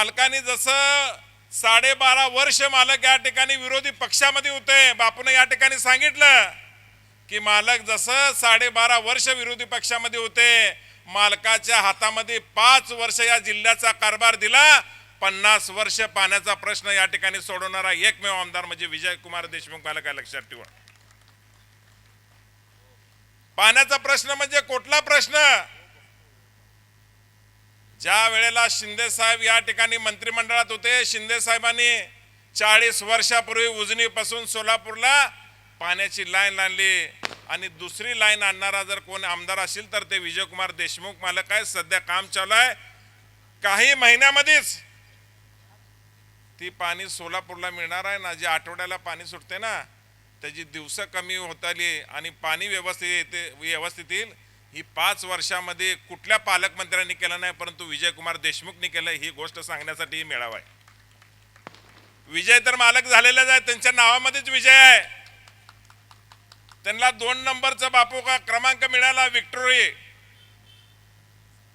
मालकाने जसं साडेबारा वर्ष मालक या ठिकाणी विरोधी पक्षामध्ये होते बापूने या ठिकाणी सांगितलं की मालक जसं साडेबारा वर्ष विरोधी पक्षामध्ये होते मालकाच्या हातामध्ये पाच वर्ष या जिल्ह्याचा कारभार दिला पन्नास वर्ष पाण्याचा प्रश्न या ठिकाणी सोडवणारा एकमेव आमदार म्हणजे विजय कुमार देशमुख मालक आहे लक्षात ठेवा. पाण्याचा प्रश्न म्हणजे कुठला प्रश्न? ज्या वेळेला शिंदे साहेब या ठिकाणी मंत्रिमंडळात होते शिंदे साहेबांनी चाळीस वर्षापूर्वी उजनीपासून सोलापूरला पाण्याची लाईन आणली. आणि दुसरी लाईन आणणारा जर कोण आमदार असेल तर ते विजयकुमार देशमुख मालक आहे सध्या काम चालू आहे. काही महिन्यामध्येच ती पाणी सोलापूरला मिळणार आहे ना? जे आठवड्याला पाणी सुटते ना त्याची दिवस कमी होत आली आणि पाणी व्यवस्थित येते व्यवस्थित येईल. ही पाच वर्षामध्ये कुठल्या पालकमंत्र्यांनी केलं नाही परंतु विजयकुमार देशमुखनी केलं ही गोष्ट सांगण्यासाठी ही मेळावा आहे. विजय तर मालक झालेलाच आहे त्यांच्या नावामध्येच विजय आहे. त्यांना दोन नंबरचा बापू का क्रमांक मिळाला विक्टोरी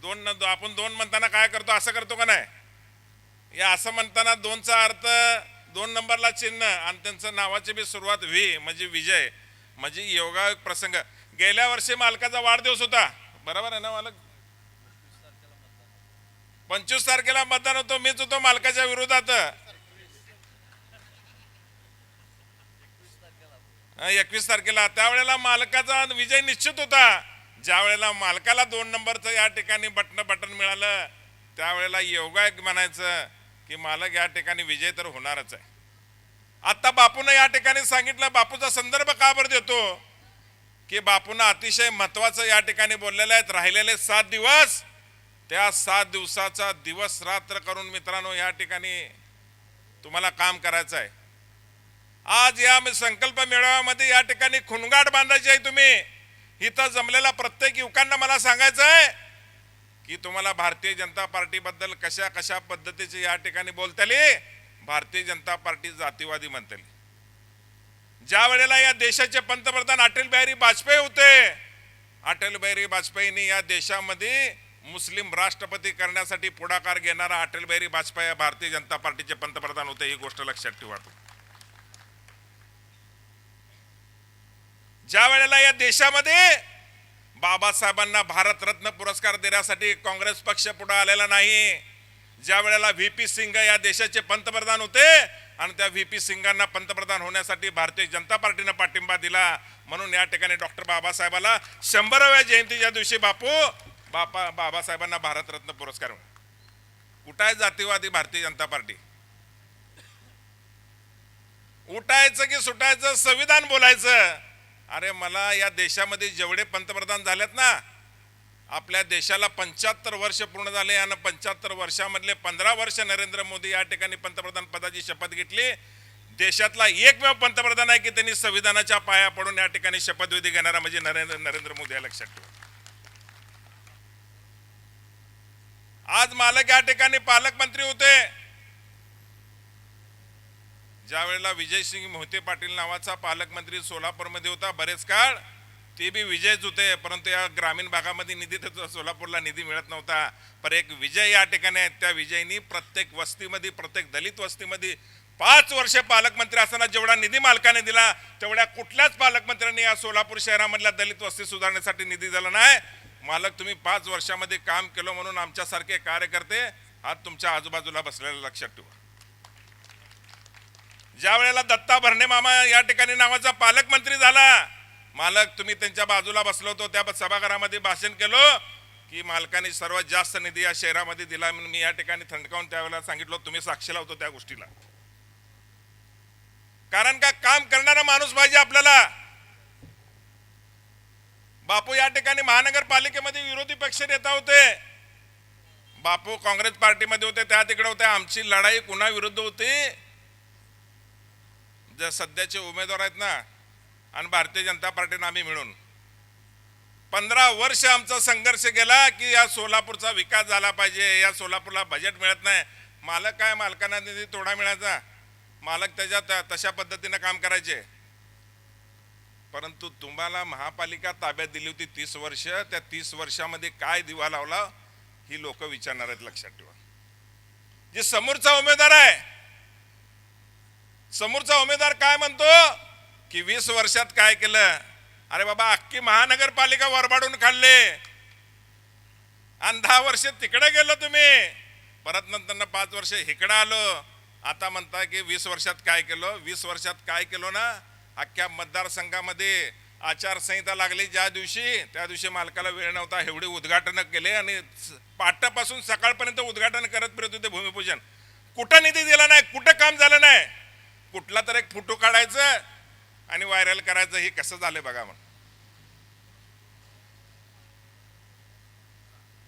दोन न- आपण दोन म्हणताना काय करतो असं करतो का नाही? या असं म्हणताना दोनचा अर्थ दोन नंबरला चिन्ह आणि त्यांचं नावाची बी सुरुवात व्ही म्हणजे विजय म्हणजे योगा प्रसंग. गेल्या वर्षी मालकाचा वाढदिवस होता. बरोबर आहे ना मालक? पंचवीस तारखेला मतदान होतो मीच होतो मालकाच्या विरोधात. एकवीस तारखेला. त्यावेळेला मालकाचा विजय निश्चित होता. ज्या वेळेला मालकाला दोन नंबरचं या ठिकाणी बटन बटन मिळालं त्यावेळेला योगा म्हणायचं की मालक या ठिकाणी विजय तर होणारच आहे. आता बापूनं या ठिकाणी सांगितलं बापूचा संदर्भ का बरं देतो? की बापूंना अतिशय महत्वाचं या ठिकाणी बोललेलं आहेत राहिलेले सात दिवस. त्या सात दिवसाचा दिवस रात्र करून मित्रांनो या ठिकाणी तुम्हाला काम करायचं आहे. आज या संकल्प मेळाव्यामध्ये या ठिकाणी खुणगाट बांधायची आहे तुम्ही. इथं जमलेला प्रत्येक युवकांना मला सांगायचं आहे की तुम्हाला भारतीय जनता पार्टीबद्दल कशा कशा पद्धतीचे या ठिकाणी बोलताली? भारतीय जनता पार्टी जातीवादी म्हणताली. ज्या वेळेला या देशाचे पंतप्रधान अटल बिहारी वाजपेयी होते अटल बिहारी वाजपेयींनी या देशामध्ये मुस्लिम राष्ट्रपती करण्यासाठी पुढाकार घेणारा अटल बिहारी वाजपेयी भारतीय जनता पार्टीचे पंतप्रधान होते ही गोष्ट लक्षात ठेवा ज्या वेळेला या देशामध्ये बाबासाहेबांना भारतरत्न पुरस्कार देण्यासाठी काँग्रेस पक्ष पुढे आलेला नाही ज्या वेळेला व्ही पी सिंग या देशाचे पंतप्रधान होते आणि त्या व्ही पी सिंगांना पंतप्रधान होण्यासाठी भारतीय जनता पार्टीनं पाठिंबा दिला. म्हणून या ठिकाणी डॉक्टर बाबासाहेबाला शंभराव्या जयंतीच्या दिवशी बापू बापा बाबासाहेबांना भारतरत्न पुरस्कार कुठं जातीवादी भारतीय जनता पार्टी. उठायचं की सुटायचं संविधान बोलायचं. अरे मला या देशामध्ये जेवढे पंतप्रधान झालेत ना आपल्या देशाला पंच्याहत्तर वर्ष पूर्ण झाले आणि पंच्याहत्तर वर्षामधले पंधरा वर्ष नरेंद्र मोदी या ठिकाणी पंतप्रधान पदाची शपथ घेतली. देशातला एकमेव पंतप्रधान आहे की त्यांनी संविधानाच्या पाया पडून या ठिकाणी शपथविधी घेणारा म्हणजे नरेंद्र नरेंद्र मोदी या लक्षात ठेवा. आज मालक या ठिकाणी पालकमंत्री होते. ज्या वेळेला विजयसिंग मोहिते पाटील नावाचा पालकमंत्री सोलापूरमध्ये होता बरेच काळ ते बी विजयच होते परंतु या ग्रामीण भागामध्ये निधी तर सोलापूरला निधी मिळत नव्हता. पर एक विजय या ठिकाणी आहेत त्या विजयनी प्रत्येक वस्तीमध्ये प्रत्येक दलित वस्तीमध्ये पाच वर्ष पालकमंत्री असताना जेवढा निधी मालकाने दिला तेवढ्या कुठल्याच पालकमंत्र्यांनी या सोलापूर शहरामधल्या दलित वस्ती सुधारण्यासाठी निधी दिला नाही. मालक तुम्ही पाच वर्षामध्ये काम केलं म्हणून आमच्यासारखे कार्यकर्ते आज तुमच्या आजूबाजूला बसलेल्या लक्षात ठेवा. ज्या वेळेला दत्ता भरणे मामा या ठिकाणी नावाचा पालकमंत्री झाला मालक तुम्ही त्यांच्या बाजूला बसलो होतो त्या सभागृहामध्ये भाषण केलं की मालकाने सर्वात जास्त निधी या शहरामध्ये दिला म्हणून मी या ठिकाणी थंडकावून त्यावेळेला सांगितलं तुम्ही साक्षीला होतो त्या गोष्टीला. कारण का काम करणारा माणूस पाहिजे आपल्याला. बापू या ठिकाणी महानगरपालिकेमध्ये विरोधी पक्ष नेता होते. बापू काँग्रेस पार्टीमध्ये होते त्या तिकडे होते आमची लढाई कुणा विरुद्ध होती? जे सध्याचे उमेदवार आहेत ना आणि भारतीय जनता पार्टीनं आम्ही मिळून पंधरा वर्ष आमचा संघर्ष गेला की या सोलापूरचा विकास झाला पाहिजे या सोलापूरला बजेट मिळत नाही. मालक काय? मालकांना निधी तोडा मिळायचा. मालक त्याच्या तशा पद्धतीनं काम करायचे. परंतु तुम्हाला महापालिका ताब्यात दिली होती तीस वर्ष. त्या तीस वर्षामध्ये काय दिवा लावला ही लोक विचारणार आहेत लक्षात ठेवा. जे समोरचा उमेदवार आहे समोरचा उमेदवार काय म्हणतो? की वीस वर्षात काय केलं? अरे बाबा अख्खी महानगरपालिका वरबाडून खाल्ले. आणि दहा वर्ष तिकडे गेलो तुम्ही. परत नंतर पाच वर्ष इकडे आलो. आता म्हणता की वीस वर्षात काय केलं? वीस वर्षात काय केलो ना? अख्ख्या मतदारसंघामध्ये आचारसंहिता लागली ज्या दिवशी त्या दिवशी मालकाला वेळ नव्हता. एवढी उद्घाटन केले आणि स- सकाळपर्यंत उद्घाटन करत फिरत होते भूमिपूजन. कुठं निधी दिला नाही? कुठं काम झालं नाही? कुठला तर एक फोटो काढायचं आणि व्हायरल करायचं हे कसं झालं बघा म्हणून.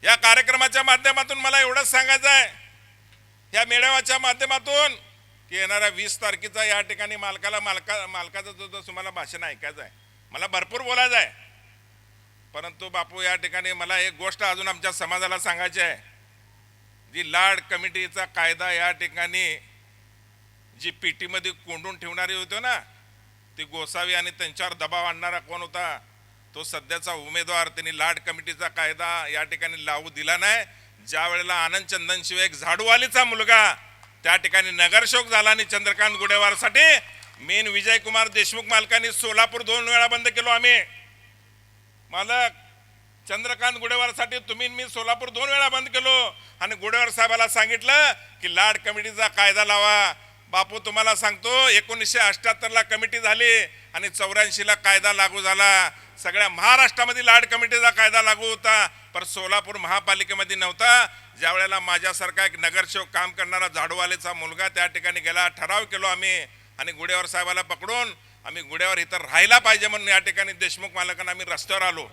या कार्यक्रमाच्या माध्यमातून मला एवढंच सांगायचं आहे. या मेळाव्याच्या माध्यमातून की येणाऱ्या वीस तारखेचा या ठिकाणी मालकाला मालका मालकाचं जो तुम्हाला भाषण ऐकायचं आहे. मला भरपूर बोलायचं आहे. परंतु बापू या ठिकाणी मला एक गोष्ट अजून आमच्या समाजाला सांगायची आहे. जी लाड कमिटीचा कायदा या ठिकाणी जी पेटीमध्ये कोंडून ठेवणारी होतो ना ती गोसावी आणि त्यांच्यावर दबाव आणणारा कोण होता? तो सध्याचा उमेदवार. त्यांनी लाड कमिटीचा कायदा या ठिकाणी लावू दिला नाही. ज्या वेळेला आनंद चंदन शिवाय एक झाडूवालीचा मुलगा त्या ठिकाणी नगरशोक झाला आणि चंद्रकांत गुडेवारसाठी. मेन विजयकुमार देशमुख मालकांनी सोलापूर दोन वेळा बंद केलो आम्ही. मालक चंद्रकांत गुडेवारसाठी तुम्ही मी सोलापूर दोन वेळा बंद केलो. आणि गुडेवार साहेबाला सांगितलं की लाड कमिटीचा कायदा लावा. बापू तुम्हाला सांगतो एकोणीसशे अठ्याहत्तरला कमिटी झाली आणि चौऱ्याऐंशीला कायदा लागू झाला. सगळ्या महाराष्ट्रामध्ये लाड कमिटीचा कायदा लागू होता पण सोलापूर महापालिकेमध्ये नव्हता. ज्या वेळेला माझ्यासारखा एक नगरसेवक काम करणारा झाडूवालेचा मुलगा त्या ठिकाणी गेला ठराव केलो आम्ही आणि गुडेवार साहेबाला पकडून आम्ही गुडेवार इथं राहायला पाहिजे म्हणून या ठिकाणी देशमुख मालकांना आम्ही रस्त्यावर आलो.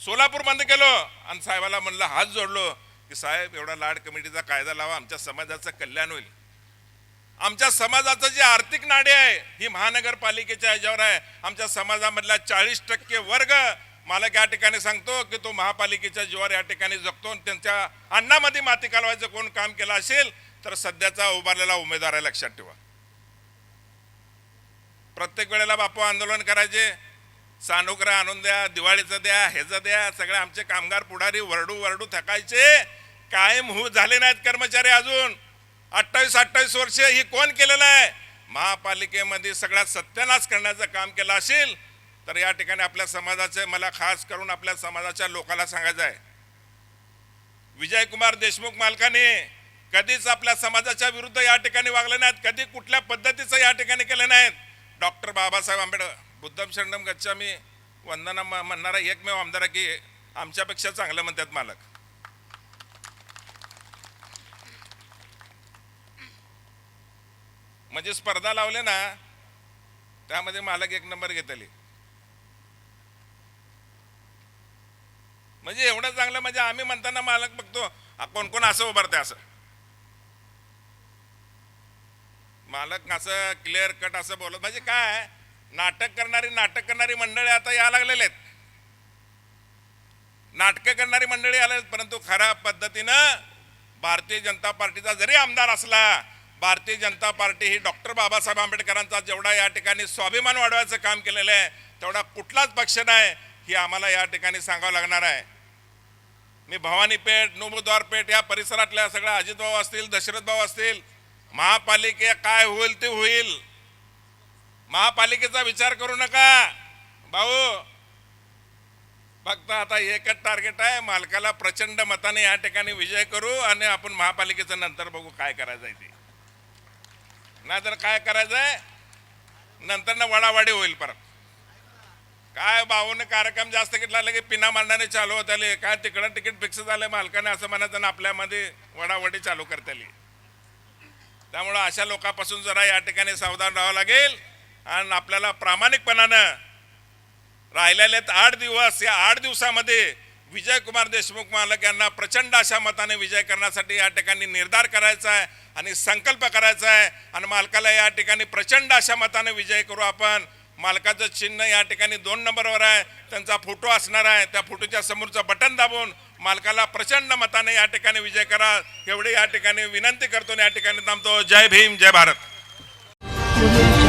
सोलापूर बंद केलो आणि साहेबाला म्हणलं हात जोडलो की साहेब एवढा लाड कमिटीचा कायदा लावा आमच्या समाजाचं कल्याण होईल. आमच्या समाजाचं जे आर्थिक नाडे आहे ही महानगरपालिकेच्या ह्याच्यावर आहे. आमच्या समाजामधला चाळीस टक्के वर्ग मला या ठिकाणी सांगतो की तो महापालिकेच्या जीवावर या ठिकाणी जगतो आणि त्यांच्या अन्नामध्ये माती कालवायचं कोण काम केलं असेल तर सध्याचा उभारलेला उमेदवार आहे लक्षात ठेवा. प्रत्येक वेळेला बापू आंदोलन करायचे. सानुग्रह आणून द्या दिवाळीचं द्या ह्याचं द्या सगळे आमचे कामगार पुढारी वरडू वरडू थकायचे. कायम होऊ झाले नाहीत कर्मचारी अजून. अठ्ठावीस अठ्ठावीस वर्ष ही कोण केलेलं आहे? महापालिकेमध्ये सगळ्यात सत्यानाश करण्याचं काम केलं असेल तर या ठिकाणी आपल्या समाजाचे मला खास करून आपल्या समाजाच्या लोकांना सांगायचं आहे. विजयकुमार देशमुख मालकाने कधीच आपल्या समाजाच्या विरुद्ध या ठिकाणी वागले नाहीत कधी कुठल्या पद्धतीचं या ठिकाणी केलं नाहीत. डॉक्टर बाबासाहेब आंबेडकर बुद्धम शरणम गच्छामी वंदना म्हणणारा एकमेव आमदार आहे की आमच्यापेक्षा चांगलं म्हणतात मालक. म्हणजे स्पर्धा लावले ना त्यामध्ये मालक एक नंबर घेतली. म्हणजे एवढं चांगलं म्हणजे आम्ही म्हणताना मालक बघतो कोण कोण असं उभारते असं. मालक असं क्लिअर कट असं बोलत म्हणजे काय नाटक करणारी नाटक करणारी मंडळी आता या लागलेले आहेत. नाटकं करणारी मंडळी आले परंतु खऱ्या पद्धतीनं भारतीय जनता पार्टीचा जरी आमदार असला भारतीय जनता पार्टी ही डॉक्टर बाबासाहेब आंबेडकरांचा जेवढा या ठिकाणी स्वाभिमान वाढवायचं काम केलेलं आहे तेवढा कुठलाच पक्ष नाही ही आम्हाला या ठिकाणी सांगावं लागणार आहे. मी भवानीपेठ नोबुद्वारपेठ या परिसरातल्या सगळ्या अजितभाऊ असतील दशरथभाऊ असतील महापालिके काय होईल ते होईल. महापालिकेचा विचार करू नका. भाऊ फक्त आता एकच टार्गेट आहे मालकाला प्रचंड मताने या ठिकाणी विजय करू आणि आपण महापालिकेचं नंतर बघू काय करायचं आहे ते. नाहीतर काय करायचं आहे नंतर ना वडावाडी होईल परत. काय भाऊने कार्यक्रम जास्त घेतला लगे पिना मारणारे चालू होत आले काय तिकडं तिकीट फिक्स झालं मालकाने असं म्हणायचं ना आपल्यामध्ये वडावडी चालू करता आली त्यामुळं अशा लोकांपासून जरा या ठिकाणी सावधान राहावं लागेल. आणि आपल्याला प्रामाणिकपणानं राहिलेले आठ दिवस या आठ दिवसामध्ये विजयकुमार देशमुख मालक यांना प्रचंड अशा मताने विजय करण्यासाठी या ठिकाणी निर्धार करायचा आहे आणि संकल्प करायचा आहे. आणि मालकाला या ठिकाणी प्रचंड अशा मताने विजय करू आपण. मालकाचं चिन्ह या ठिकाणी दोन नंबरवर आहे. त्यांचा फोटो असणार आहे. त्या फोटोच्या समोरचं बटन दाबून मालकाला प्रचंड मताने या ठिकाणी विजय करा. एवढी या ठिकाणी विनंती करतो आणि या ठिकाणी थांबतो. जय भीम जय भारत.